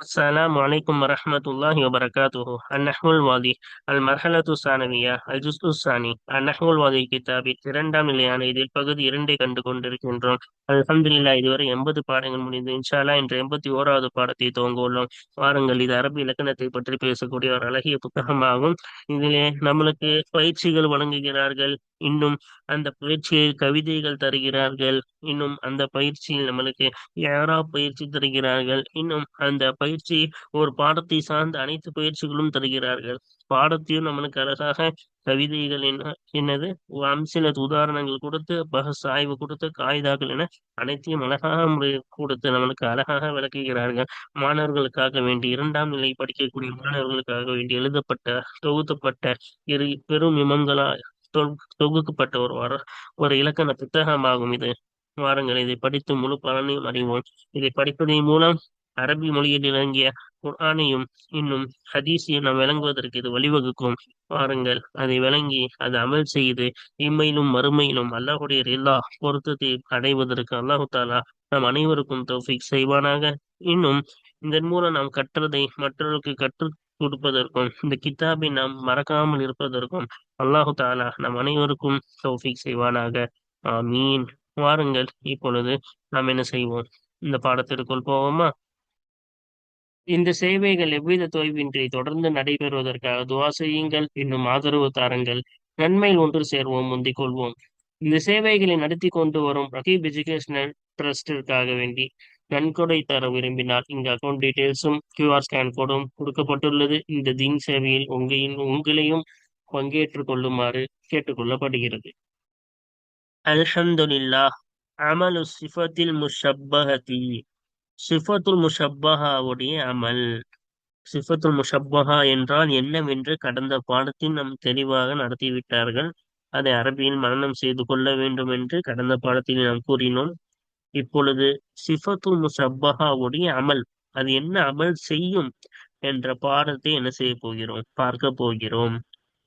السلام عليكم ورحمة الله وبركاته النحو الواضح المرحلة الثانوية الجزء الثاني النحو الواضح கிதாபில் இரண்டாம் நிலையான இதில் பகுதி இரண்டை கண்டு கொண்டிருக்கின்றோம் அல்ஹம்துலில்லாஹ் இதுவரை எண்பது பாடங்கள் முடிந்து இன்ஷால்லா இன்று எண்பத்தி ஓராவது பாடத்தை துவங்க உள்ளோம் வாருங்கள் இது அரபு இலக்கணத்தை பற்றி பேசக்கூடிய ஒரு அழகிய புத்தகமாகும் இதிலே நம்மளுக்கு பயிற்சிகள் வழங்குகிறார்கள் இன்னும் அந்த பயிற்சியை கவிதைகள் தருகிறார்கள். இன்னும் அந்த பயிற்சியில் நம்மளுக்கு யாரா பயிற்சி தருகிறார்கள். இன்னும் அந்த பயிற்சி ஒரு பாடத்தை சார்ந்த அனைத்து பயிற்சிகளும் தருகிறார்கள். பாடத்தையும் நம்மளுக்கு அழகாக கவிதைகள் என்ன என்னது? சில உதாரணங்கள் கொடுத்து பகஸ் ஆய்வு கொடுத்து காகிதாக்கள் என அனைத்தையும் அழகாக முறை கொடுத்து நம்மளுக்கு அழகாக விளக்குகிறார்கள். மாணவர்களுக்காக வேண்டி இரண்டாம் நிலை படிக்கக்கூடிய மாணவர்களுக்காக வேண்டி எழுதப்பட்ட தொகுத்தப்பட்ட இரு பெரும் இமங்களா தொகுக்கப்பட்ட ஒரு வர ஒரு இலக்கண புத்தகமாகும் இது. வாருங்கள் இதை படித்து முழு பலனையும் அறிவோம். இதை படிப்பதன் மூலம் அரபி மொழியில் இறங்கிய குர்ஆனையும் இன்னும் ஹதீஸையும் நாம் விளங்குவதற்கு இது வழிவகுக்கும். வாருங்கள் அதை விளங்கி அதை அமல் செய்து இம்மையிலும் மறுமையிலும் அல்லாஹுடைய எல்லா பொருத்தத்தை அடைவதற்கு அல்லாஹு தாலா நாம் அனைவருக்கும் தௌஃபிக் செய்வானாக. இன்னும் இதன் மூலம் நாம் கற்றதை மற்றவர்களுக்கு கற்று கொடுப்பதற்கும் இந்த கித்தாபை நாம் மறக்காமல் இருப்பதற்கும் அல்லாஹு தாலா நம் அனைவருக்கும் தௌஃபிக் செய்வானாக. ஆமீன். வாருங்கள் இப்பொழுது நாம் என்ன செய்வோம்? இந்த பாடத்திற்குள் போவோமா? இந்த சேவைகள் எவ்வித தொய்வின்றி தொடர்ந்து நடைபெறுவதற்காக துவா செய்யுங்கள் இன்னும் ஆதரவு தாருங்கள். நன்மையில் ஒன்று சேர்வோம் முந்திக் கொள்வோம். இந்த சேவைகளை நடத்தி கொண்டு வரும் ரகீப் எஜுகேஷனல் ட்ரஸ்டிற்காக வேண்டி நன்கொடை தர விரும்பினால் இந்த அக்கௌண்ட் டீடைல்ஸும் கியூஆர் ஸ்கேன் கோடும் கொடுக்கப்பட்டுள்ளது. இந்த தீன் சேவையில் உங்களின் உங்களையும் பங்கேற்றுக் கொள்ளுமாறு கேட்டுக்கொள்ளப்படுகிறது. அல்ஹம்துலில்லா அமலு சிஃபத்தில் முஷப்பஹதி. சிஃபத்துல் முஷப்பஹாவுடைய அமல். சிஃபத்துல் முஷப்பஹா என்றால் என்னவென்று கடந்த பாடத்தில் நம் தெளிவாக நடத்திவிட்டார்கள். அதை அரபியில் மரணம் செய்து கொள்ள வேண்டும் என்று கடந்த பாடத்தில் நாம் கூறினோம். இப்பொழுது சிஃபத்துல் முசப்பஹாவுடைய அமல் அது என்ன அமல் செய்யும் என்ற பாடத்தை என்ன செய்ய போகிறோம்? பார்க்க போகிறோம்.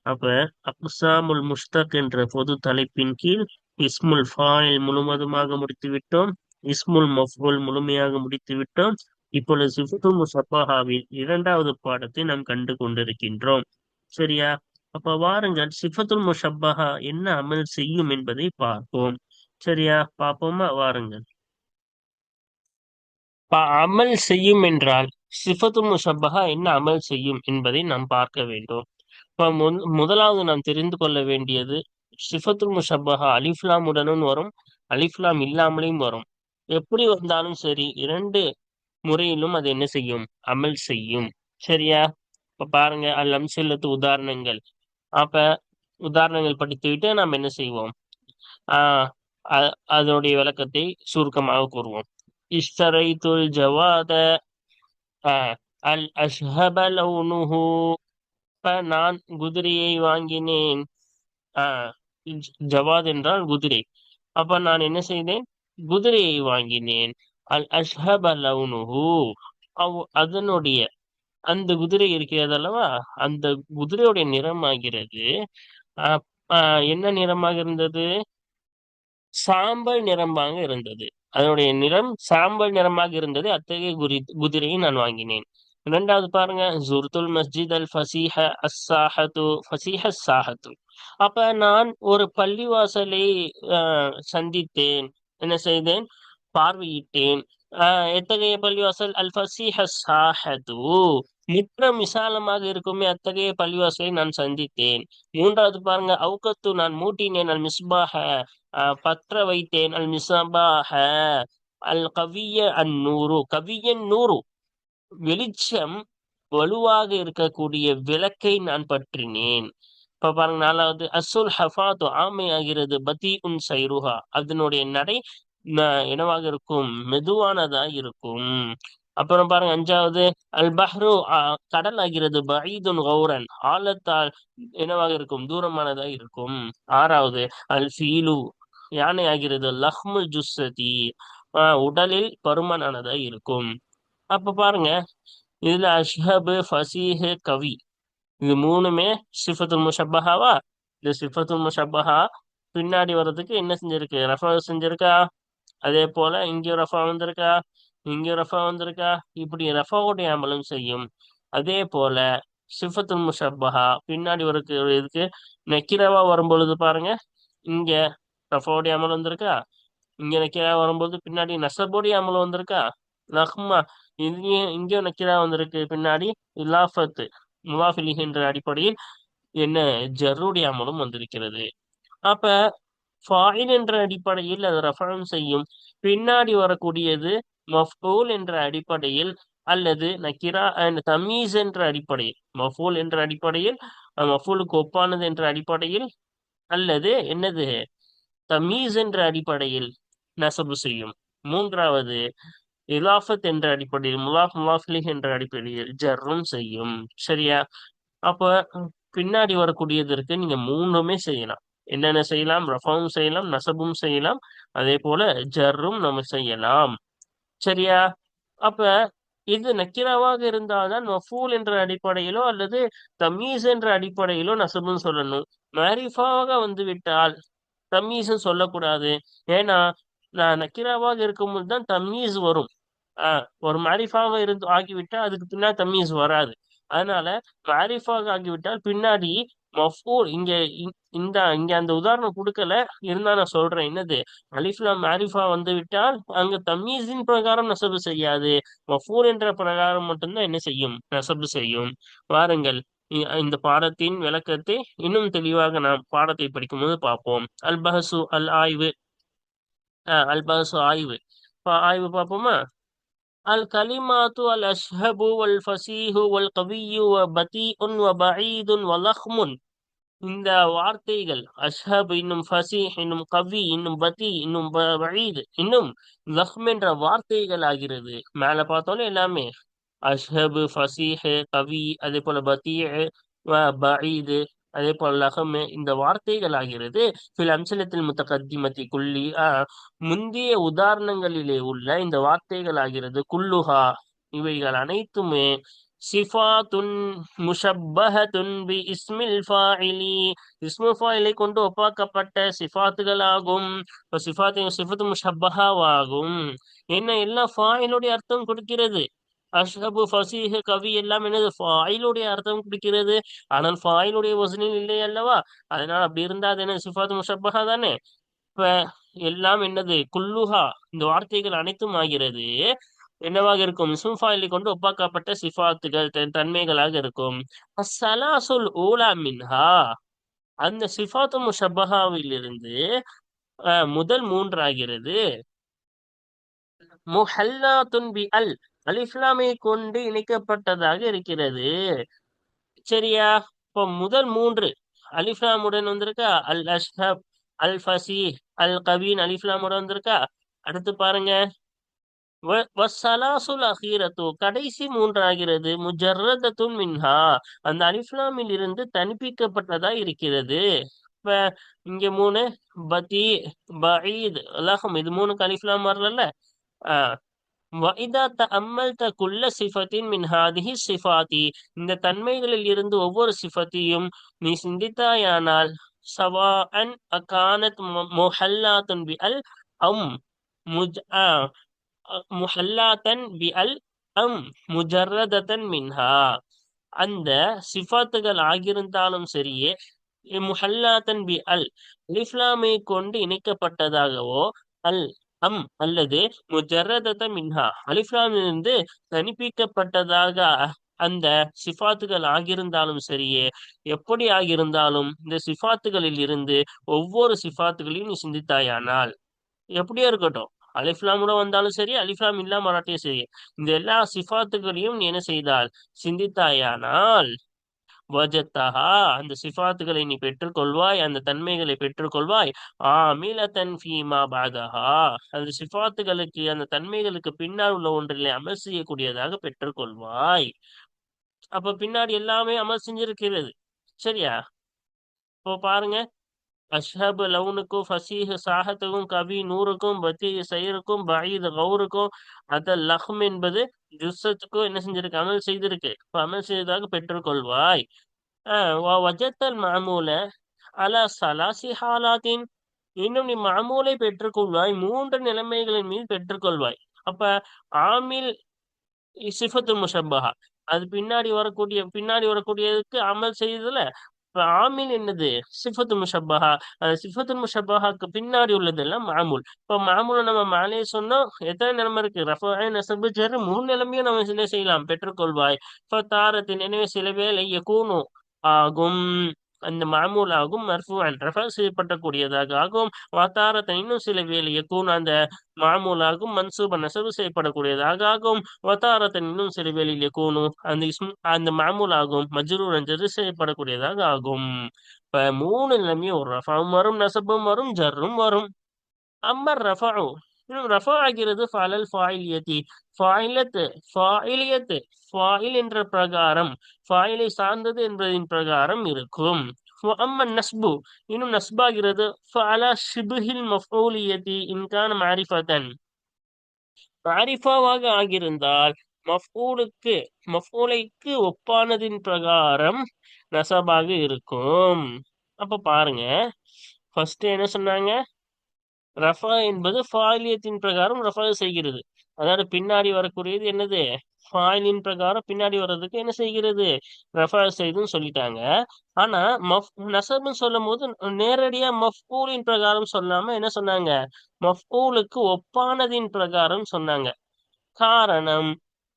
அப்ப அப்சாமுல் முஸ்தக் என்ற பொது தலைப்பின் கீழ் இஸ்முல் ஃபாயில் முழுவதுமாக முடித்து விட்டோம் இஸ்முல் மஃபுல் முழுமையாக முடித்து விட்டோம் இப்பொழுது சிஃபத்துல் முசப்பஹாவின் இரண்டாவது பாடத்தை நாம் கண்டு கொண்டிருக்கின்றோம். சரியா? அப்ப வாருங்கள் சிஃபத்துல் முஷப்பஹா என்ன அமல் செய்யும் என்பதை பார்ப்போம். சரியா? பார்ப்போமா? வாருங்கள். அமல் செய்யும் என்றால் சிஃபத்து முஷப்பஹா என்ன அமல் செய்யும் என்பதை நாம் பார்க்க வேண்டும். முதலாவது நாம் தெரிந்து கொள்ள வேண்டியது சிஃபத்துல் முஷப்பஹா அலிஃப்லாமுடனும் வரும் அலிஃப்லாம் இல்லாமலையும் வரும். எப்படி வந்தாலும் சரி இரண்டு முறையிலும் அது என்ன செய்யும்? அமல் செய்யும். சரியா? இப்ப பாருங்க அல்லம் அம்சல்லத்து உதாரணங்கள். அப்ப உதாரணங்கள் படித்துவிட்டு நாம் என்ன செய்வோம்? ஆஹ் அதனுடைய விளக்கத்தை சுருக்கமாக கூறுவோம். اشتريت ஜவாத அல் அஷ்ஹப லவுனுஹு நான் குதிரையை வாங்கினேன். ஆஹ் ஜவாத் என்றால் குதிரை. அப்ப நான் என்ன செய்தேன்? குதிரையை வாங்கினேன். அல் அஷ்ஹப லவுனுஹு அவ் அதனுடைய அந்த குதிரை இருக்கிறது அல்லவா? அந்த குதிரையுடைய நிறமாகிறது. என்ன நிறமாக இருந்தது? சாம்பல் நிறமாக இருந்தது. அதனுடைய நிறம் சாம்பல் நிறமாக இருந்தது. அத்தகைய குரி குதிரையை நான் வாங்கினேன். இரண்டாவது பாருங்க. ஜுர்துல் மஸ்ஜித் அல் ஃபசீஹ அஸ்ஸாஹத்து ஃபசீஹ சாஹத்து அப்ப நான் ஒரு பள்ளிவாசலை சந்தித்தேன். என்ன செய்தேன்? பார்வையிட்டேன். எத்தகைய பள்ளிவாசல்? அல் ஃபசீஹ சாஹது முற்றம் விசாலமாக இருக்குமே அத்தகைய பள்ளிவாசலை நான் சந்தித்தேன். மூன்றாவது பாருங்க. அவுக்கத்து நான் மூட்டினேன். அல் மிஸ்பாக பற்ற வைத்தேன் அல் மிஸ்பாக அல் கவிய அந்நூறு கவியன் நூறு வெளிச்சம் வலுவாக இருக்கக்கூடிய விளக்கை நான் பற்றினேன் இப்ப பாருங்க நாலாவது அசுல் ஹஃபாத்து ஆமை ஆகிறது பதி உன் சைருஹா அதனுடைய நடை என்னவாக இருக்கும் மெதுவானதா இருக்கும் அப்புறம் பாருங்க அஞ்சாவது அல் பஹ்ரு கடல் ஆகிறது பைதுன் கௌரன் ஆழத்தால் என்னவாக இருக்கும் தூரமானதா இருக்கும் ஆறாவது அல் ஃபீலு யானை ஆகிறது லஹ்மு ஜுஸ்ஸதி. உடலில் பருமனானதா இருக்கும். அப்ப பாருங்க. இதுல அஷ்ஹபு ஃபசீஹு கவி. இது மூணுமே சிஃபத்துல் முஷப்பஹாவா? இந்த சிஃபத்துல் முஷப்பஹா பின்னாடி வர்றதுக்கு என்ன செஞ்சிருக்கு? ரஃபா செஞ்சிருக்கா? அதே போல இங்கேயும் ரஃபா வந்திருக்கா? இங்க ரஃபா வந்திருக்கா? இப்படி ரஃபாவுடைய அமலும் செய்யும். அதே போல சிஃபத்துல் முஷப்பஹா பின்னாடி வரக்கு இதுக்கு நெக்கிரவா வரும்பொழுது பாருங்க. இங்க ரஃபாவுடைய அமல் வந்திருக்கா இங்க நக்கீரா வரும்போது பின்னாடி நசபுடைய அமல் வந்திருக்கா நஹ்மா இங்கே இங்கே நக்கீரா வந்திருக்கு பின்னாடி இலாஃபத்து முலாஃபிலிஹ் என்ற அடிப்படையில் என்ன ஜர்ருடைய அமலும் வந்திருக்கிறது. அப்ப ஃபாயில் என்ற அடிப்படையில் அது ரெஃபரன் செய்யும். பின்னாடி வரக்கூடியது மஃபூல் என்ற அடிப்படையில் அல்லது நக்கிரா அண்ட் தமீஸ் என்ற அடிப்படையில். மஃபூல் என்ற அடிப்படையில் மஃபூலுக்கு ஒப்பானது என்ற அடிப்படையில் அல்லது என்னது? தமீஸ் என்ற அடிப்படையில் நசபு செய்யும். மூன்றாவது இலாஃபத் என்ற அடிப்படையில் முலாஃப் முலாஃப்லிஹ் என்ற அடிப்படையில் ஜர்ரும் செய்யும். சரியா? அப்ப பின்னாடி வரக்கூடியதற்கு நீங்க மூணுமே செய்யலாம். என்னென்ன செய்யலாம்? ரஃபாவும் செய்யலாம் நசபும் செய்யலாம். அதே போல ஜர்ரும் நம்ம செய்யலாம். சரியா? அப்ப இது நக்கிராவாக இருந்தால்தான் மஃபூல் என்ற அடிப்படையிலோ அல்லது தமீஸ் என்ற அடிப்படையிலோ நசபுன்னு சொல்லணும். மாரிஃபாவாக வந்துவிட்டால் தம்மீஸும் சொல்லக்கூடாது. ஏன்னா நான் நக்கிராவாக இருக்கும்போது தான் தம்மீஸ் வரும். ஆஹ் ஒரு மாரிஃபாவை இருந்து ஆகிவிட்டா அதுக்கு பின்னாடி தம்மீஸ் வராது. அதனால மாரிஃபாக ஆகிவிட்டால் பின்னாடி மஃபூல் இங்க இந்த இங்க அந்த உதாரணம் கொடுக்கல. இருந்தா நான் சொல்றேன் என்னது? அலிஃப்லா மாரிஃபா வந்து விட்டால் அங்க தமீஸின் பிரகாரம் நசபு செய்யாது. மஃபூல் என்ற பிரகாரம் மட்டும்தான் என்ன செய்யும்? நசபு செய்யும். வாருங்கள் இந்த பாடத்தின் விளக்கத்தை இன்னும் தெளிவாக நாம் பாடத்தை படிக்கும்போது பார்ப்போம். அல்பஹசு அல் ஆய்வு. அல்பஹசு ஆய்வு. ஆய்வு பார்ப்போமா? அல் கலிமாத்து அல் அஷ்ஹபு வல் ஃபசீஹு வல் கவியு வ பதி உன் வ பஈதுன் வ லஹ்முன். இந்த வார்த்தைகள் அஷ்ஹப் இன்னும் ஃபசி இன்னும் கவி இன்னும் பதி இன்னும் பஈது இன்னும் லஹ்ம் என்ற வார்த்தைகள் ஆகிறது மேல பார்த்தோன்னே எல்லாமே அஷ்ஹபு ஃபசீஹ் கவி அதே போல பதி பஈது அதே போல லகம் இந்த வார்த்தைகள் ஆகிறது. சில அம்சலத்தில் முத்தகத்திமத்தி குள்ளி முந்தைய உதாரணங்களிலே உள்ள இந்த வார்த்தைகள் ஆகிறது. குல்லுஹா இவைகள் அனைத்துமே சிஃபாத்துன் முஷப்பஹத்துன் பி இஸ்மில் ஃபாயிலி இஸ்மு ஃபாயிலை கொண்டு ஒப்பாக்கப்பட்ட சிஃபாத்துகளாகும் இப்போ சிஃபாத்து சிஃபத்து முஷப்பஹாவாகும் என்ன? எல்லா ஃபாயிலுடைய அர்த்தம் கொடுக்கிறது. அஷ்ஹபு ஃபசீஹ் கவி எல்லாம் என்னது? ஃபாயிலுடைய அர்த்தம் குடிக்கிறது. ஆனால் ஃபாயிலுடைய வசனில் இல்லை அல்லவா? அதனால அப்படி இருந்தா அது என்ன சிஃபாத் முஷப்பஹா தானே? இப்ப எல்லாம் என்னது? குல்லுஹா இந்த வார்த்தைகள் அனைத்தும் ஆகிறது. என்னவாக இருக்கும்? சும்ஃபாயிலை கொண்டு ஒப்பாக்கப்பட்ட சிஃபாத்துகள் தன்மைகளாக இருக்கும். சலாசுல் ஊலா மின்ஹா. அந்த சிஃபாத்து முஷபஹாவிலிருந்து இருந்து முதல் மூன்றாகிறது. முஹல்லாத்துன் பி அல் அலிஸ்லாமை கொண்டு இணைக்கப்பட்டதாக இருக்கிறது. சரியா? இப்போ முதல் மூன்று. அலிஃப்லாமுடன் வந்திருக்கா? அல் அஷ்ஹப் அல் ஃபசி அல் கபீன் அலிஃப்லாமுடன் வந்திருக்கா? அடுத்து பாருங்க. வசலாசுல் அஹீரத்து கடைசி மூன்றாகிறது. முஜர்ரதத்துன் மின்ஹா. அந்த அலிஃப்லாமில் இருந்து தனிப்பிக்கப்பட்டதா இருக்கிறது. இப்ப இங்க மூணு பதி பஈத் அல்லாஹம் இது மூணு அலிஃப்லாம் வரல வைதா த அம்மல் த குல்ல சிஃபத்தின் மின் ஹாதிஹி இந்த தன்மைகளில் இருந்து ஒவ்வொரு சிஃபத்தையும் நீ சிந்தித்தாயானால் சவா அன் அகானத் முஹல்லாத்துன் பி அல் அம் முஜ் முஹல்லாத்தன் பி அல் அம் முஜர்ரதன் மின்ஹா. அந்த சிஃபாத்துகள் ஆகியிருந்தாலும் சரியே முஹல்லாத்தன் பி அல் அலிஃப்லாமை கொண்டு இணைக்கப்பட்டதாகவோ அல் அம் அல்லது முஜர்ரதத்த மின்ஹா. அலிஃப்லாமிலிருந்து தனிப்பிக்கப்பட்டதாக அந்த சிஃபாத்துகள் ஆகியிருந்தாலும் சரியே எப்படி ஆகியிருந்தாலும் இந்த சிஃபாத்துகளில் இருந்து ஒவ்வொரு சிஃபாத்துகளையும் நீ சிந்தித்தாயானால் எப்படியா இருக்கட்டும். அலிஃப்லாமோட வந்தாலும் சரி அலிஃப்லாம் இல்லாம வராட்டியும் சரி. இந்த எல்லா சிஃபாத்துகளையும் நீ என்ன செய்தால் சிந்தித்தாயானால் வஜத்தஹா அந்த சிஃபாத்துகளை நீ பெற்றுக்கொள்வாய் அந்த தன்மைகளை பெற்றுக்கொள்வாய். ஆமிலத்தன் ஃபீமா பாதஹா அந்த சிஃபாத்துகளுக்கு அந்த தன்மைகளுக்கு பின்னால் உள்ள ஒன்றிலே அமல் செய்யக்கூடியதாக பெற்றுக்கொள்வாய். அப்ப பின்னாடி எல்லாமே அமல் செஞ்சிருக்கிறது. சரியா? இப்போ பாருங்க. அஷ்ஹப் லவுனுக்கும் ஃபசீஹ் சாஹத்துக்கும் கவி நூறுக்கும் பத்தி சைருக்கும் பயீத் கௌருக்கும் அத லஹ்ம் என்பது ஜுசத்துக்கும் என்ன செஞ்சிருக்கு? அமல் செய்திருக்கு. இப்போ அமல் செய்ததாக பெற்றுக்கொள்வாய். வஜத்தல் மாமூல அலா சலாசி ஹாலாத்தின். இன்னும் நீ மாமூலை பெற்றுக்கொள்வாய். மூன்று நிலைமைகளின் மீது பெற்றுக்கொள்வாய். அப்ப ஆமில் சிஃபத்து முஷப்பஹா. அது பின்னாடி வரக்கூடிய பின்னாடி வரக்கூடியதுக்கு அமல் செய்ததுல இப்ப ஆமில் என்னது? சிஃபத்து முஷப்பஹா. அந்த சிஃபத்து முஷப்பஹாக்கு பின்னாடி உள்ளதெல்லாம் மாமூல். இப்ப மாமூல நம்ம மேலே சொன்னோம் எத்தனை நிலைமை இருக்கு? ரஃபாய் நசபு ஜர் மூணு நிலைமையும் நம்ம என்ன செய்யலாம்? பெற்றுக்கொள்வாய். இப்போ தாரத்தின் எனவே சில வேலை எக்கூனும் ஆகும். அந்த மாமூல் ஆகும் மர்ஃபுஅன் ரஃபா செய்யப்படக்கூடியதாக ஆகும் வத்தாரத்தை இன்னும் சில வேலை எக்கூன் அந்த மாமூலாகும் மன்சூப நெசவு செய்யப்படக்கூடியதாக ஆகும் வத்தாரத்தன் இன்னும் சில வேலையில் எக்கூனும் அந்த இஸ்ம் அந்த மாமூல் ஆகும் மஜ்ரூரன் செய்யப்படக்கூடியதாக ஆகும் இப்ப மூணு நிலைமையும் ஒரு ரஃபாவும் வரும் நசபும் வரும் ஜர்ரும் வரும். அம்மர் ரஃபாவும் ரஃபா ஆகிறது ஃபலல் ஃபாயிலியத்தி ஃபாயிலத்து ஃபாயிலியத்து ஃபாயில் என்ற பிரகாரம் ஃபாயிலை சார்ந்தது என்பதின் பிரகாரம் இருக்கும் நஸ்பு இன்னும் நஸ்பாகிறது ஃபஅலா ஷிபுஹில் மஃஊலியத்தி இன்கான மாரிஃபதன் மாரிஃபாவாக ஆகியிருந்தால் மஃபூலுக்கு மஃபூலைக்கு ஒப்பானதின் பிரகாரம் நசபாக இருக்கும் அப்ப பாருங்க ஃபர்ஸ்ட் என்ன சொன்னாங்க ரஃபா என்பது ஃபாயிலியத்தின் பிரகாரம் ரஃபா செய்கிறது. அதாவது பின்னாடி வரக்கூடியது என்னது? ஃபாயிலின் பிரகாரம் பின்னாடி வர்றதுக்கு என்ன செய்கிறது? ரஃபா செய்துன்னு சொல்லிட்டாங்க. ஆனா மஃப் நசப்னு சொல்லும் போது நேரடியா மஃபூலின் பிரகாரம் சொல்லாம என்ன சொன்னாங்க? மஃபூலுக்கு ஒப்பானதின் பிரகாரம் சொன்னாங்க. காரணம்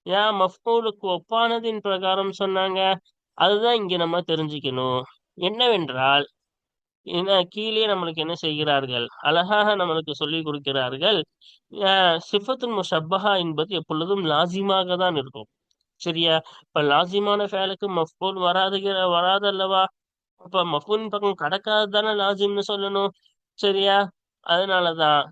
ஏன் மஃபூலுக்கு ஒப்பானதின் பிரகாரம் சொன்னாங்க? அதுதான் இங்க நம்ம தெரிஞ்சுக்கணும். என்னவென்றால் கீழே நம்மளுக்கு என்ன செய்கிறார்கள்? அழகாக நம்மளுக்கு சொல்லிக் கொடுக்கிறார்கள். சிஃபத்துல் முஷப்பஹா என்பது எப்பொழுதும் லாசிமாக தான் இருக்கும். சரியா? இப்ப லாசிமான ஃபேலுக்கு மஃபூல் வராது வராது அல்லவா அப்ப மஃபூலின் பக்கம் கடக்காது தானே லாசிம்னு சொல்லணும். சரியா? அதனாலதான்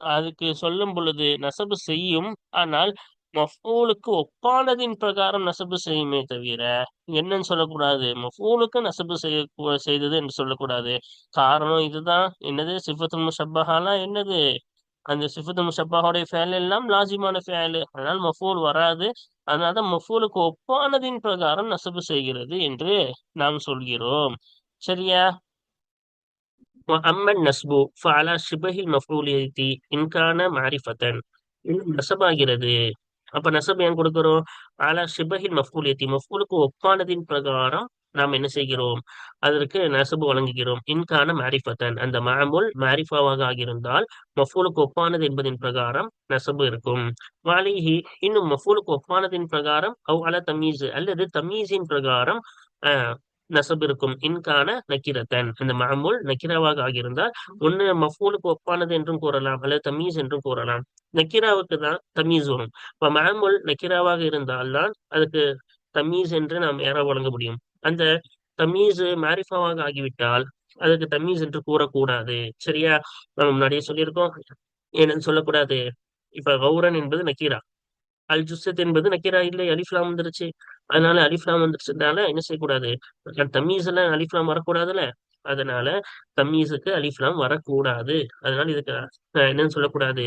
அதுக்கு சொல்லும் பொழுது நசபு செய்யும். ஆனால் மஃபூலுக்கு ஒப்பானதின் பிரகாரம் நசபு செய்யுமே தவிர என்னன்னு சொல்லக்கூடாது. மஃபூலுக்கு நசபு செய்ய செய்தது என்று சொல்லக்கூடாது. காரணம் இதுதான். என்னது? சிஃபத்து முஷப்பஹாலாம் என்னது? அந்த சிஃபத்து முஷப்பாஹோடைய ஃபேல் எல்லாம் லாஜிமான ஃபேலு. அதனால் மஃபூல் வராது. அதனால மஃபூலுக்கு ஒப்பானதின் பிரகாரம் நசபு செய்கிறது என்று நாம் சொல்கிறோம். சரியா? அம்மன் நஸ்பு ஃபஅலா ஷிபஹில் மஃபூலியத்தி இன்கான மாரிஃபத்தன். இன்னும் நசபாகிறது. அப்ப நசப் ஏன் கொடுக்கிறோம்? ஆலா மஃபூல் எத்தி மஃபூலுக்கு ஒப்பானதின் பிரகாரம் நாம் என்ன செய்கிறோம்? அதற்கு நசபு வழங்குகிறோம். இன்கான மாரிஃபத்தன். அந்த மாமுல் மாரிஃபாவாக ஆகியிருந்தால் மஃபூலுக்கு ஒப்பானது என்பதின் பிரகாரம் நசபு இருக்கும். வாலிஹி இன்னும் மஃபூலுக்கு ஒப்பானதின் பிரகாரம் அவ் அல தமீஸ். அல்லது தமீஸின் பிரகாரம் ஆஹ் நசப் இருக்கும் இன்கான நக்கிரத்தன். அந்த மாமுல் நக்கிராவாக ஆகியிருந்தால் ஒன்னு மஃபூலுக்கு ஒப்பானது என்றும் கூறலாம் அல்லது தமீஸ் என்றும் கூறலாம். நக்கிராவுக்கு தான் தமீஸ் வரும். இப்ப மாமுல் நக்கிராவாக இருந்தால்தான் அதுக்கு தமீஸ் என்று நாம் யாரா வழங்க முடியும்? அந்த தமீஸ் மாரிஃபாவாக ஆகிவிட்டால் அதுக்கு தமீஸ் என்று கூறக்கூடாது. சரியா? நம்ம முன்னாடியே சொல்லியிருக்கோம். என்னன்னு சொல்லக்கூடாது. இப்ப கௌரன் என்பது நக்கீரா. அல் ஜுசத் என்பது நக்கீரா. இல்லை அலிஃப்லாம் வந்துருச்சு. அதனால அலிஃப்லாம் வந்துருச்சதுனால என்ன செய்யக்கூடாது? தமீஸ் எல்லாம் அலிஃப்லாம் வரக்கூடாதுல்ல? அதனால தம்மீஸுக்கு அலிஃப்லாம் வரக்கூடாது. அதனால இதுக்கு என்னன்னு சொல்லக்கூடாது?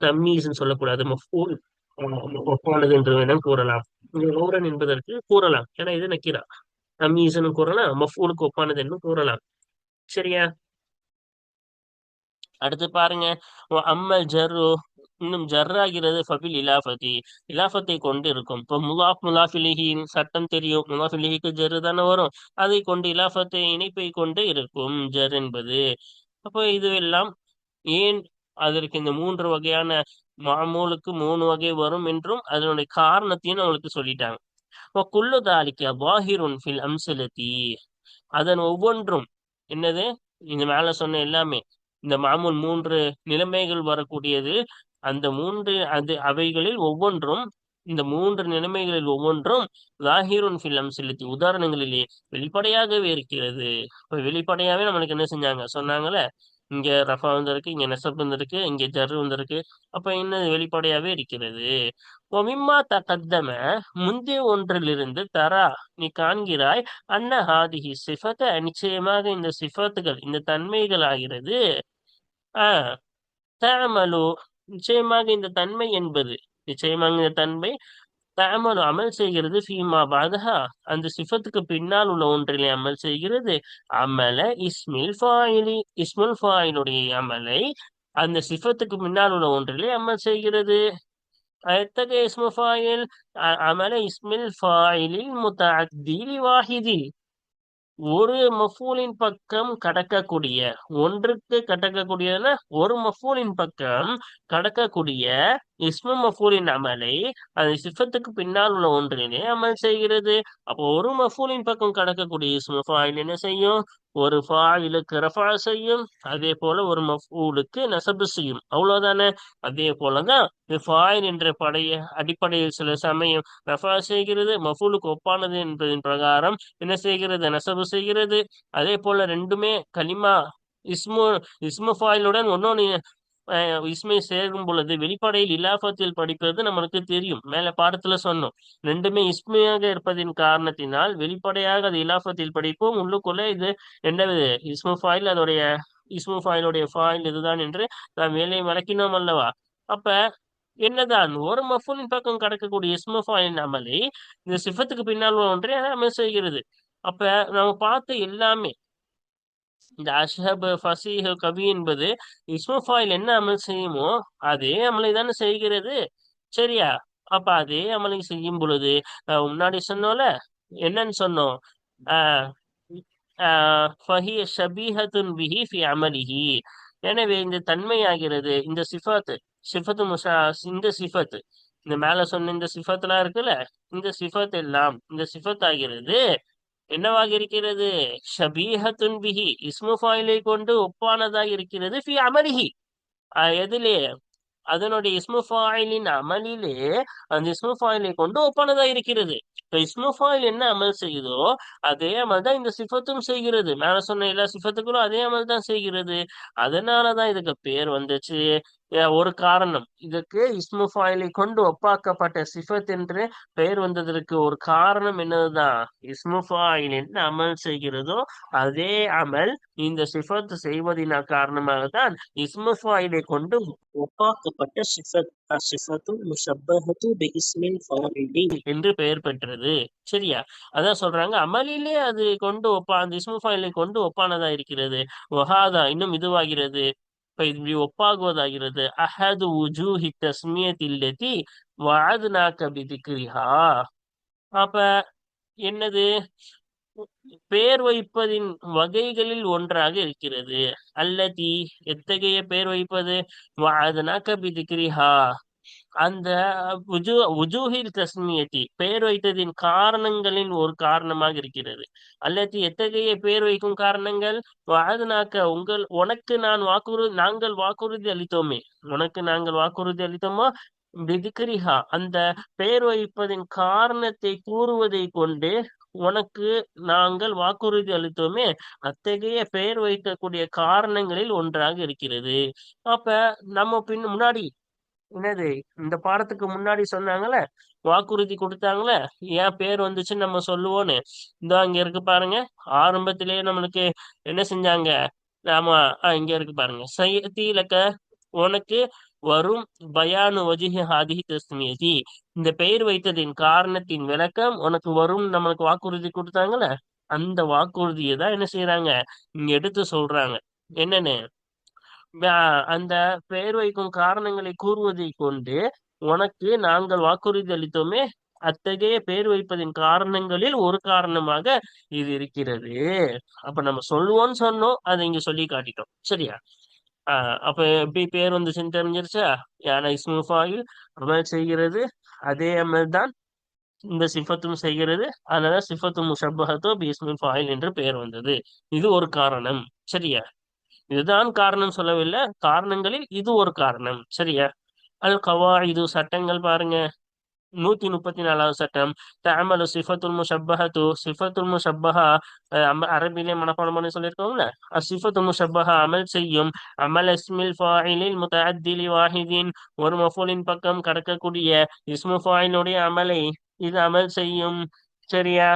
தம்மீஸ்ன்னு சொல்லக்கூடாது. மஃபூல் ஒப்பானது என்று வேணாம் கூறலாம். கௌரன் என்பதற்கு கூறலாம். ஏன்னா இது நக்கீரா. தமீஸ்னு கூறலாம் மஃபூலுக்கு ஒப்பானது என்று கூறலாம். சரியா? அடுத்து பாருங்க. அம்மல் ஜர்ரு இன்னும் ஜர்ராகிறது. ஃபபில் இலாஃபதி. இலாஃபத்தை கொண்டு இருக்கும் இப்போ முலாஃப் முலாஃபிலிஹின் சட்டம் தெரியும். முலாஃபிலிஹிக்கு ஜர்ரு தானே வரும். அதை கொண்டு இலாஃபத்தை இணைப்பை கொண்டு இருக்கும் ஜர் என்பது. அப்போ இதுவெல்லாம் ஏன் அதற்கு இந்த மூன்று வகையான மாமூலுக்கு மூணு வகை வரும் என்றும் அதனுடைய காரணத்தையும் அவங்களுக்கு சொல்லிட்டாங்க. குல்லு தாலிக்க வாஹிருன் ஃபில் அம்சலத்தி அதன் ஒவ்வொன்றும் என்னது? இந்த மேல சொன்ன எல்லாமே. இந்த மாமூல் மூன்று நிலைமைகள் வரக்கூடியது. அந்த மூன்று அது அவைகளில் ஒவ்வொன்றும் இந்த மூன்று நிலைமைகளில் ஒவ்வொன்றும் லாஹிருன் ஃபில்லம் செலுத்தி உதாரணங்களிலே வெளிப்படையாகவே இருக்கிறது. இப்போ வெளிப்படையாவே நம்மளுக்கு என்ன செஞ்சாங்க? சொன்னாங்களே இங்க ரஃபா வந்திருக்கு இங்க நெசப் வந்திருக்கு இங்க ஜர் வந்திருக்கு. அப்ப என்ன வெளிப்படையாவே இருக்கிறது? ஒமிம்மா தகத்தம முந்தைய ஒன்றிலிருந்து தரா நீ காண்கிறாய் அன்ன ஹாதிஹி சிஃபத்தை நிச்சயமாக இந்த சிஃபத்துகள் இந்த தன்மைகள் ஆகிறது ஆஹ் தமலு நிச்சயமாக இந்த தன்மை என்பது நிச்சயமாக இந்த தன்மை தமலு அமல் செய்கிறது ஃபீமா பாதஹா. அந்த சிஃபத்துக்கு பின்னால் உள்ள ஒன்றிலே அமல் செய்கிறது அமல இஸ்மில் ஃபாயிலி இஸ்முல் ஃபாயிலுடைய அமலை அந்த சிஃபத்துக்கு பின்னால் உள்ள ஒன்றிலே அமல் செய்கிறது. எத்தகைய இஸ்மு ஃபாயில் அமல இஸ்மில் ஃபாயிலில் முத்தஅத்தி வாஹிதி. ஒரு மஃபூலின் பக்கம் கடக்கக்கூடிய ஒன்றுக்கு கடக்கக்கூடியதுன்னா ஒரு மஃபூலின் பக்கம் கடக்கக்கூடிய இஸ்மு மஃபூலின் அமலை அந்த சிஃபத்துக்கு பின்னால் உள்ள ஒன்றினை அமல் செய்கிறது. அப்போ ஒரு மஃபூலின் பக்கம் கடக்கக்கூடிய இஸ்மு ஃபாயில் என்ன செய்யும்? ஒரு ஃபாயிலுக்கு ரஃபா செய்யும். அதே போல ஒரு மஃபூலுக்கு நசபு செய்யும். அவ்வளவுதானே? அதே போலதான் ஃபாயில் என்ற படைய அடிப்படையில் சில சமயம் ரஃபா செய்கிறது மஃபூலுக்கு ஒப்பானது என்பதன் பிரகாரம் என்ன செய்கிறது? நசபு செய்கிறது. அதே போல ரெண்டுமே கலிமா இஸ்மு இஸ்மு ஃபாயிலுடன் ஒன்னொன்னு இஸ்மை சேரும் பொழுது வெளிப்படையில் இலாபத்தில் படிப்பது நம்மளுக்கு தெரியும். மேல பாடத்துல சொன்னோம். ரெண்டுமே இஸ்மையாக இருப்பதின் காரணத்தினால் வெளிப்படையாக அது இலாபத்தில் படிப்போம். உள்ளுக்குள்ள இது என்னது இஸ்மு ஃபாயில் அதோடைய இஸ்மு ஃபாயிலுடைய ஃபாயில் இதுதான் என்று நாம் வேலையை விளக்கினோம் அல்லவா? அப்ப என்னதான் ஒரு மஃபூலின் பக்கம் கடக்கக்கூடிய இஸ்மு ஃபாயில் அமலை இந்த சிஃபத்துக்கு பின்னால் ஒன்றே அமல் செய்கிறது அப்ப நம்ம பார்த்த எல்லாமே இந்த அஷ்ஹப் ஃபசீஹ் கவி என்பது இஸ்மஃபாயில் என்ன அமல் செய்யுமோ அதே அமலை தானே செய்கிறது சரியா அப்ப அதே அமலை செய்யும் பொழுது முன்னாடி சொன்னோம்ல என்னன்னு சொன்னோம் ஃபஹிய ஷபீஹத்துன் பிஹி ஃபி அமலிஹி எனவே இந்த தன்மை ஆகிறது இந்த சிஃபத் சிஃபத்து முஷா இந்த சிஃபத்து. இந்த மேல சொன்ன இந்த சிஃபத்லாம் இருக்குல்ல இந்த சிஃபத் எல்லாம் இந்த சிஃபத் ஆகிறது என்னவாக இருக்கிறது? ஷபீஹத்துன் பிஹி இஸ்மு ஃபாயிலை கொண்டு ஒப்பானதாக இருக்கிறது ஃபி அமலிஹி. எதிலே அதனுடைய இஸ்மு ஃபாயிலின் அமலிலே அந்த இஸ்மு ஃபாயிலை கொண்டு ஒப்பானதாக இருக்கிறது. இப்ப இஸ்மு ஃபாயில் என்ன அமல் செய்யுதோ அதே அமல் தான் இந்த சிஃபத்தும் செய்கிறது. மேல சொன்ன எல்லா சிஃபத்துக்களும் அதே அமல் தான் செய்கிறது. அதனாலதான் இதுக்கு பேர் வந்துச்சு. ஒரு காரணம். இதுக்கு இஸ்மு ஃபாயிலை கொண்டு ஒப்பாக்கப்பட்ட சிஃபத் என்று பெயர் வந்ததற்கு ஒரு காரணம் என்னதுதான்? இஸ்மு ஃபாயில் அமல் செய்கிறதோ அதே அமல் இந்த சிஃபத் செய்வதின காரணமாக தான் இஸ்மு ஃபாயிலை கொண்டு ஒப்பாக்கப்பட்ட சிஃபத். என்று பெயர் பெற்றது. சரியா? அதான் சொல்றாங்க அமலிலே அது கொண்டு ஒப்பா அந்த இஸ்மு ஃபாயிலை கொண்டு ஒப்பானதா இருக்கிறது. ஒஹாதா இன்னும் இதுவாகிறது. இப்ப இப்படி ஒப்பாகுவதாகிறது. அஹது உஜூஹி தஸ்மியத்தில்லதி வஅதுனாக பிதிக்ரிஹா. அப்ப என்னது? பேர் வைப்பதின் வகைகளில் ஒன்றாக இருக்கிறது. அல்லதி எத்தகைய பேர் வைப்பது? வஅதுனாக பிதிக்ரிஹா. அந்த உஜூஹில் தஸ்மியத்தி பெயர் வைத்ததின் காரணங்களின் ஒரு காரணமாக இருக்கிறது. அல்லது எத்தகைய பெயர் வைக்கும் காரணங்கள்? வாழ்நாக்க உங்கள் உனக்கு நான் வாக்குறுதி நாங்கள் வாக்குறுதி அளித்தோமே. உனக்கு நாங்கள் வாக்குறுதி அளித்தோமோ? பிதிகரிஹா அந்த பெயர் வைப்பதின் காரணத்தை கூறுவதை கொண்டு உனக்கு நாங்கள் வாக்குறுதி அளித்தோமே. அத்தகைய பெயர் வைக்கக்கூடிய காரணங்களில் ஒன்றாக இருக்கிறது. அப்ப நம்ம பின் முன்னாடி என்னது இந்த பாடத்துக்கு முன்னாடி சொன்னாங்கல்ல? வாக்குறுதி கொடுத்தாங்களே ஏன் பேர் வந்துச்சுன்னு நம்ம சொல்லுவோன்னு. இந்த அங்க இருக்கு பாருங்க. ஆரம்பத்திலேயே நம்மளுக்கு என்ன செஞ்சாங்க? ஆமா இங்க இருக்கு பாருங்க. சையத்தீலக்க உனக்கு வரும் பயானு வஜிஹி ஹாதிஹி தஸ்மியதி. இந்த பெயர் வைத்ததின் காரணத்தின் விளக்கம் உனக்கு வரும் நம்மளுக்கு வாக்குறுதி கொடுத்தாங்கல்ல? அந்த வாக்குறுதியை தான் என்ன செய்யறாங்க இங்க எடுத்து சொல்றாங்க. என்னன்னு? அந்த பெயர் வைக்கும் காரணங்களை கூறுவதை கொண்டு உனக்கு நாங்கள் வாக்குறுதி அளித்தோமே அத்தகைய பெயர் வைப்பதின் காரணங்களில் ஒரு காரணமாக இது இருக்கிறது. அப்ப நம்ம சொல்லுவோம்னு சொன்னோம் அதை இங்க சொல்லி காட்டிட்டோம். சரியா? ஆஹ் அப்ப எப்படி பேர் வந்துச்சுன்னு தெரிஞ்சிருச்சா? யானை ஸ்மூஃபாயில் அமல் செய்கிறது அதே அமல் தான் இந்த சிஃபத்தும் செய்கிறது. அதனால சிஃபத்தும் முஷப்பஹத்தோ பிஸ்மின் ஃபாயில் என்று பெயர் வந்தது. இது ஒரு காரணம். சரியா? இதுதான் காரணம் சொல்லவில்லை. காரணங்களில் இது ஒரு காரணம். சரியா? அல் கவா இது சட்டங்கள் பாருங்க. நூத்தி முப்பத்தி நாலாவது சட்டம். தமலு சிஃபத்துல் முஷப்பஹத்து. சிஃபத்துல் முஷப்பஹா அரபிலே மனப்பாடம் பண்ணி சொல்லியிருக்கோம்ல சிஃபத்துல் முஷப்பஹா அமல் செய்யும். அமல் இஸ்மில் ஃபாயிலில் முத்தஅத்திலி வாஹிதின். ஒரு மஃபூலின் பக்கம் கடக்கக்கூடிய இஸ்மு ஃபாயிலுடைய அமலை இது அமல் செய்யும். சரியா?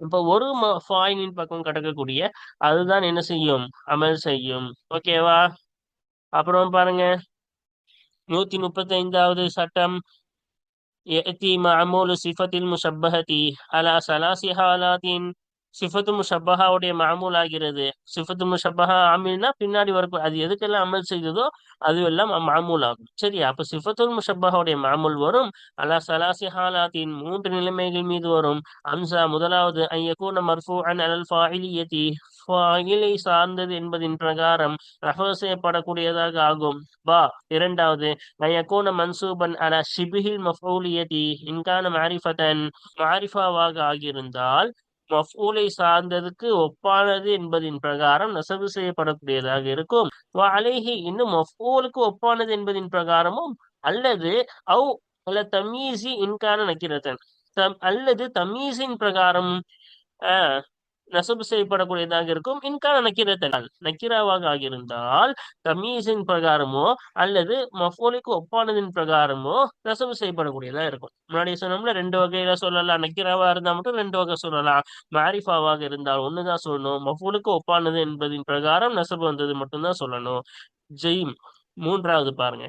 இப்ப ஒரு ஃபாயிலின் பக்கம் கடக்கக்கூடிய அதுதான் என்ன செய்யும் அமல் செய்யும் ஓகேவா அப்புறம் பாருங்க நூத்தி முப்பத்தி ஐந்தாவது சட்டம் يأتي معمول صفة المشبهة على ثلاث حالات சிஃபத்து முஷப்பஹாவுடைய மாமூல் ஆகிறது. சிஃபத்து முஷப்பஹா ஆமில்னா பின்னாடி வரக்கூ அது எதுக்கெல்லாம் அமல் செய்ததோ அது எல்லாம் மாமூல் ஆகும். சரி அப்ப சிஃபத்துல் முஷப்பஹாவுடைய மாமூல் வரும். அலா சலாசி ஹாலாத்தின் மூன்று நிலைமைகள் மீது வரும். அம்சா முதலாவது ஐயக்கூன மர்ஃபூ அன் அலல் ஃபாயிலியதி ஃபாயிலை சார்ந்தது என்பதின் பிரகாரம் ரஃப செய்யப்படக்கூடியதாக ஆகும். பா இரண்டாவது ஐயக்கூன மன்சூபன் அலா ஷிபிஹில் மஃபூலியதி இன்கான மாரிஃபதன் மாரிஃபாவாக ஆகியிருந்தால் மஃபூலை சார்ந்ததுக்கு ஒப்பானது என்பதின் பிரகாரம் நெசவு செய்யப்படக்கூடியதாக இருக்கும். அலேஹி இன்னும் மஃபூலுக்கு ஒப்பானது என்பதின் பிரகாரமும் அல்லது அவு அல்ல தமீசி இன்கான நக்கிரத்தன். தம் அல்லது தமீசின் பிரகாரம் ஆஹ் நசபு செய்யப்படக்கூடியதாக இருக்கும். இன்கான நக்கிரத்தனால் நக்கீராவாக ஆகியிருந்தால் தமீசின் பிரகாரமோ அல்லது மஃபோலிக்கு ஒப்பானதின் பிரகாரமோ நசபு செய்யப்படக்கூடியதாக இருக்கும். முன்னாடி சொன்னோம்ல ரெண்டு வகையில சொல்லலாம். நக்கீராவா இருந்தா மட்டும் ரெண்டு வகை சொல்லலாம். மாரிஃபாவாக இருந்தால் ஒண்ணுதான் சொல்லணும். மஃபோலுக்கு ஒப்பானது என்பதின் பிரகாரம் நசபு வந்தது மட்டும்தான் சொல்லணும். ஜெயிம் மூன்றாவது பாருங்க.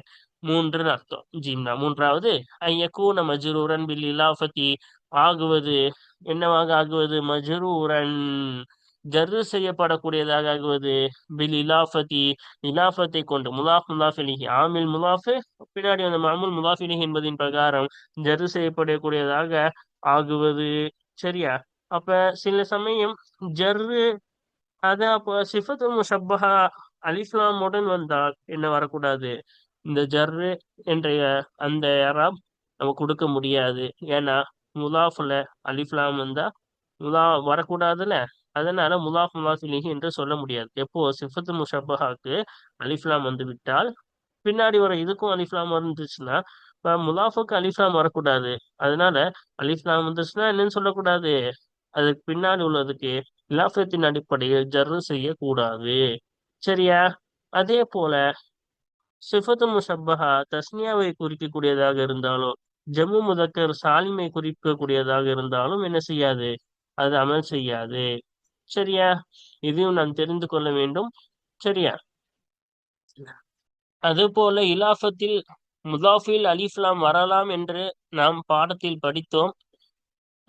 மூன்றுன்னு அர்த்தம். ஜீம்னா மூன்றாவது. ஐயக்கூன மஜ்ரூரன் பில் இலாஃபத்தி. ஆகுவது என்னவாக ஆகுவது? மஜரூரன். ஜர்ரு செய்யப்படக்கூடியதாக ஆகுவது? பில் இலாஃபதி. இலாஃபத்தை கொண்டு முலாஃப் முலாஃபிலிஹி. ஆமில் முலாஃபு பின்னாடி வந்த மாமுல் முலாஃபிலிஹி என்பதின் பிரகாரம் ஜர்ரு செய்யப்படக்கூடியதாக ஆகுவது. சரியா? அப்ப சில சமயம் ஜர்ரு அத அப்ப சிஃபத்து முஷப்பஹா அலிஸ்லாமுடன் வந்தால் என்ன வரக்கூடாது? இந்த ஜர்ரு என்ற அந்த யாராம் நம்ம கொடுக்க முடியாது. ஏன்னா முலாஃபுல அலிஃப்லாம் வந்தா முலா வரக்கூடாதுல்ல? அதனால முலாஃப் முலாஃபிலிஹி என்று சொல்ல முடியாது. எப்போ? சிஃபத்து முஷப்பஹாக்கு அலிஃப்லாம் வந்து விட்டால் பின்னாடி வர இதுக்கும் அலிஃப்லாம் வந்துச்சுன்னா முலாஃபுக்கு அலிஃப்லாம் வரக்கூடாது. அதனால அலிஃப்லாம் வந்துச்சுன்னா என்னன்னு சொல்லக்கூடாது? அதுக்கு பின்னாடி உள்ளதுக்கு இலாஃபத்தின் அடிப்படையில் ஜர்ரு செய்யக்கூடாது. சரியா? அதே போல சிஃபத்து முஷப்பஹா தஸ்னியாவை குறிக்கக்கூடியதாக இருந்தாலும் ஜம்மு முதக்கர் சாலிமை குறிக்கக்கூடியதாக இருந்தாலும் என்ன செய்யாது? அது அமல் செய்யாது. சரியா? இதையும் நாம் தெரிந்து கொள்ள வேண்டும். சரியா? அதுபோல இலாஃபத்தில் முதாஃபில் அலிஃப்லாம் வரலாம் என்று நாம் பாடத்தில் படித்தோம்.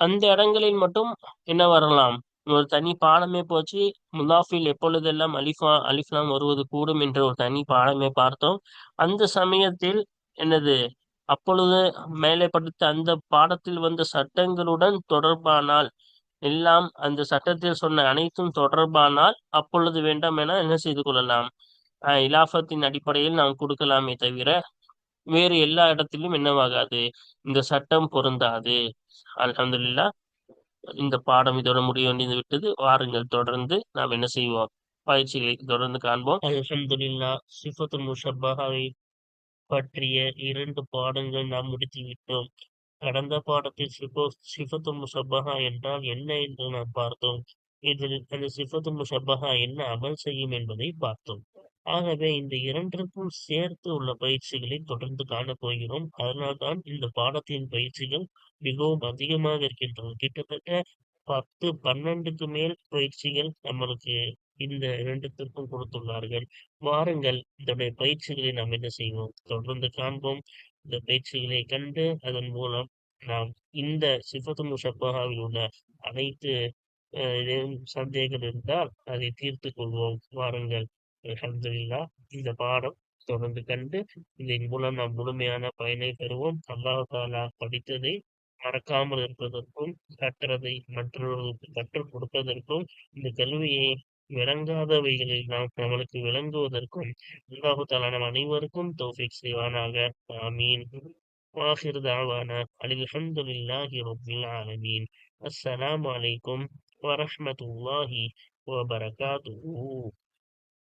அந்த இடங்களில் மட்டும் என்ன வரலாம்? ஒரு தனி பாடமே போச்சு. முலாஃபில் எப்பொழுதெல்லாம் அலிஃபா அலிஃப்லாம் வருவது கூடும் என்ற ஒரு தனி பாடமே பார்த்தோம். அந்த சமயத்தில் என்னது? அப்பொழுது மேலே படித்த அந்த பாடத்தில் வந்த சட்டங்களுடன் தொடர்பானால் எல்லாம் அந்த சட்டத்தில் சொன்ன அனைத்தும் தொடர்பானால் அப்பொழுது வேண்டாம் என என்ன செய்து கொள்ளலாம்? இலாஃபத்தின் அடிப்படையில் நாம் கொடுக்கலாமே தவிர வேறு எல்லா இடத்திலும் என்னவாகாது. இந்த சட்டம் பொருந்தாது. அலமதுல்லா இந்த பாடம் இதோட முடிவு விட்டது. வாருங்கள் தொடர்ந்து நாம் என்ன செய்வோம்? பயிற்சிகளை தொடர்ந்து காண்போம். அலமதுல்லா சிஃபத்து முஷப்பாவை பற்றிய இரண்டு பாடங்கள் நாம் முடித்து விட்டோம். கடந்த பாடத்தில் சிபோ சிஃபத்து முஷப்பஹா என்றால் என்ன என்று நாம் பார்த்தோம். இதில் அந்த சிஃபத்து முஷப்பஹா என்ன அமல் செய்யும் என்பதை பார்த்தோம். ஆகவே இந்த இரண்டிற்கும் சேர்த்து உள்ள பயிற்சிகளை தொடர்ந்து காணப்போகிறோம் அதனால்தான் இந்த பாடத்தின் பயிற்சிகள் மிகவும் அதிகமாக இருக்கின்றன. கிட்டத்தட்ட பத்து பன்னெண்டுக்கு மேல் பயிற்சிகள் நம்மளுக்கு இந்த இரண்டுத்திற்கும் கொடுத்துள்ளார்கள். வாருங்கள் இதனுடைய பயிற்சிகளை நாம் என்ன செய்வோம்? தொடர்ந்து காண்போம். இந்த பயிற்சிகளை கண்டு அதன் மூலம் நாம் இந்த சிஃபத்து முஷப்பாவில் உள்ள அனைத்து சந்தேகம் இருந்தால் அதை தீர்த்து கொள்வோம். வாருங்கள். அலமதுல்லா இந்த பாடம் தொடர்ந்து கண்டு இதன் மூலம் நாம் முழுமையான பயனை பெறுவோம். அல்லாஹாலா படித்ததை மறக்காமல் இருப்பதற்கும் கற்றதை மற்றவர்களுக்கு கற்றுக் கொடுப்பதற்கும் இந்த கல்வியை விளங்காதவைகளில் நாம் நம்மளுக்கு விளங்குவதற்கும் அல்லாஹு தாலா நம் அனைவருக்கும் தௌஃபிக் செய்வானாக ஆமீன் واخر دعوانا الحمد لله رب العالمين السلام عليكم ورحمة الله وبركاته